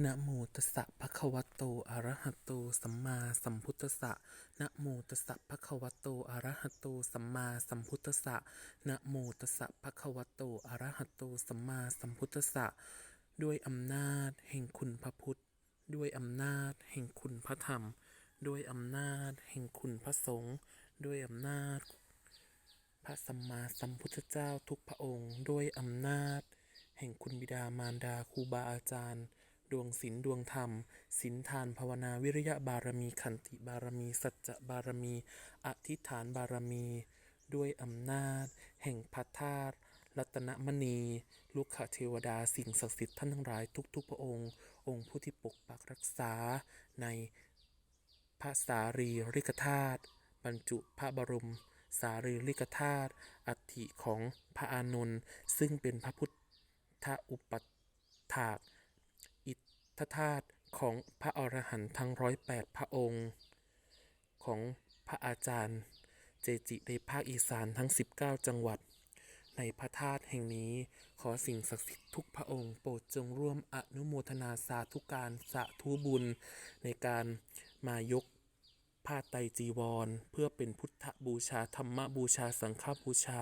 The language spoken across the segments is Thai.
นะโมตัสสะภะคะวะโต อะระหะโต สัมมาสัมพุทธัสสะนะโมตัสสะภะคะวะโต อะระหะโต สัมมาสัมพุทธัสสะนะโมตัสสะภะคะวะโต อะระหะโต สัมมาสัมพุทธัสสะด้วยอำนาจแห่งคุณพระพุทธ ด้วยอำนาจแห่งคุณพระธรรม ด้วยอำนาจแห่งคุณพระสงฆ์ ด้วยอำนาจ พระสัมมาสัมพุทธเจ้าทุกพระองค์ ด้วยอำนาจ แห่งคุณบิดามารดาครูบาอาจารย์ ดวงศีลดวงธรรมศีลทานภาวนาวิริยะบารมีขันติบารมี สัจจะบารมี อธิษฐานบารมี ด้วยอำนาจ แห่งพระธาตุรัตนมณี ลูกขเทวดาสิ่งศักดิ์สิทธิ์ท่านทั้งหลายทุกๆพระองค์ องค์ผู้ที่ปกปักรักษาในพระสารีริกธาตุบรรจุพระบรมสารีริกธาตุอัฐิของพระอานนท์ซึ่งเป็นพระพุทธอุปถาก ทธาตุของพระอรหันต์ทั้งร้อยแปดพระองค์ ของพระอาจารย์ เจจิในภาคอีสานทั้ง 19 จังหวัด ในพระธาตุแห่งนี้ขอสิ่งศักดิ์สิทธิ์ทุกพระองค์โปรดจงร่วมอนุโมทนาสาธุการสาธุบุญ ในการมายกผ้าไตรจีวร เพื่อเป็นพุทธบูชาธรรมบูชาสังฆบูชา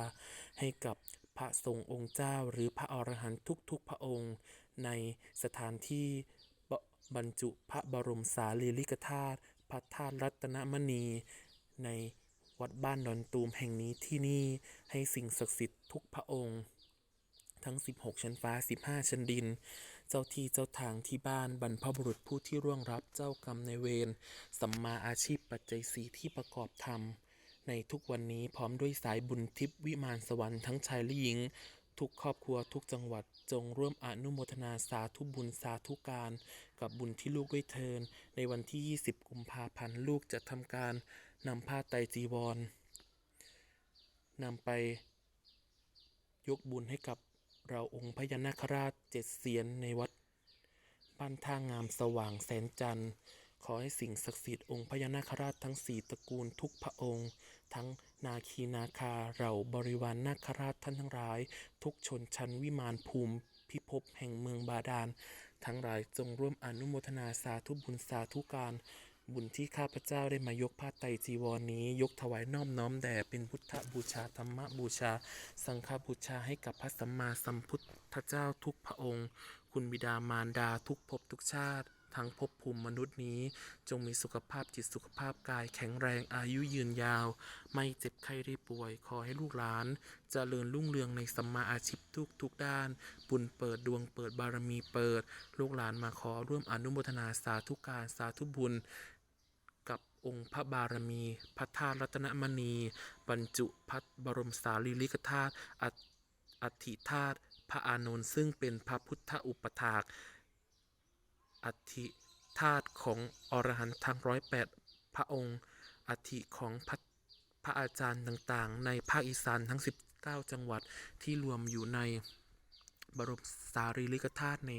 ให้กับพระสงฆ์องค์เจ้าหรือพระอรหันต์ทุกๆพระองค์ ในสถานที่ บรรจุพระบรมสารีริกธาตุพระธาตุรัตนมณี ในวัดบ้านดอนตูมแห่งนี้ที่นี่ให้สิ่งศักดิ์สิทธิ์ทุกพระองค์ ทั้ง 16 ชั้นฟ้า 15 ชั้นดิน เจ้าที่เจ้าทางที่บ้านบรรพบุรุษผู้ที่ร่วงรับเจ้ากรรมในเวรสัมมาอาชีพปัจจัยสีที่ประกอบธรรมในทุกวันนี้พร้อมด้วยสายบุญทิพย์วิมานสวรรค์ทั้งชายและหญิง ทุกครอบครัวทุกจังหวัดจงร่วมอนุโมทนาสาธุบุญสาธุการ กับบุญที่ลูกด้วเทิน ในวันที่ 20 กุมภาพันธ์ลูกจะทำการนำผ้าไตรจีวรนำไปยกบุญให้กับเราองค์พญานาคราชเจ็ดเสียนในวัดบ้านท่างามสว่างแสนจันทร์ ขอให้สิ่งศักดิ์สิทธิ์องค์พญานาคราชทั้งสี่ตระกูลทุกพระองค์ ทั้งนาคีนาคาเราบริวารนาคราชท่านทั้งหลาย ทุกชนชั้นวิมานภูมิพิภพแห่งเมืองบาดาล ทั้งหลายจงร่วมอนุโมทนาสาธุบุญสาธุการ บุญที่ข้าพเจ้าได้มายกผ้าไตรจีวรนี้ ยกถวายน้อมน้อมแด่เป็นพุทธบูชาธรรมบูชา สังฆบูชาให้กับพระสัมมาสัมพุทธเจ้าทุกพระองค์ คุณบิดามารดาทุกภพทุกชาติ ทั้งภพภูมิมนุษย์นี้ จงมีสุขภาพจิตสุขภาพกายแข็งแรงอายุยืนยาว ไม่เจ็บไข้ได้ป่วย ขอให้ลูกหลานจเจริญรุ่งเรืองในสัมมาอาชีพทุกทุกด้าน บุญเปิดดวงเปิดบารมีเปิด ลูกหลานมาขอร่วมอนุโมทนาสาธุการสาธุบุญกับองค์พระบารมีพระธาตุรัตนมณี บรรจุพระบรมสารีริกธาตุอัฐอัฐิธาตุพระอานนท์ซึ่งเป็นพระพุทธอุปถาก อัฐิธาตุของอรหันต์ทั้งร้อยแปดพระองค์ อัฐิของพระพระอาจารย์ต่างๆ ในภาคอีสานทั้ง 19 จังหวัดที่รวมอยู่ในบรมสารีริกธาตุใน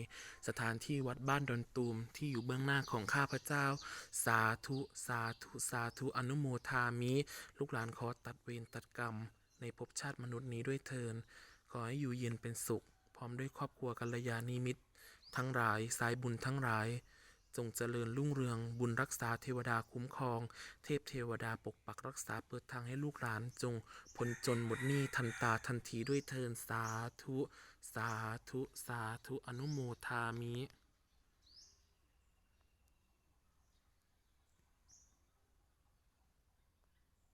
สถานที่วัดบ้านดอนตูมที่อยู่เบื้องหน้าของข้าพเจ้า สาธุสาธุสาธุอนุโมทามิ ลูกหลานขอตัดเวรตัดกรรม ในภพชาติมนุษย์นี้ด้วยเทิน ขอให้อยู่เย็นเป็นสุข พร้อมด้วยครอบครัวกัลยาณิมิตร ทั้งหลายสายบุญทั้งหลาย จงเจริญรุ่งเรืองบุญรักษาเทวดาคุ้มครอง เทพเทวดาปกปักรักษาเปิดทางให้ลูกหลาน จงพ้นจนหมดหนี้ทันตาทันทีด้วยเทินสาธุ สาธุ สาธุอนุโมทามิ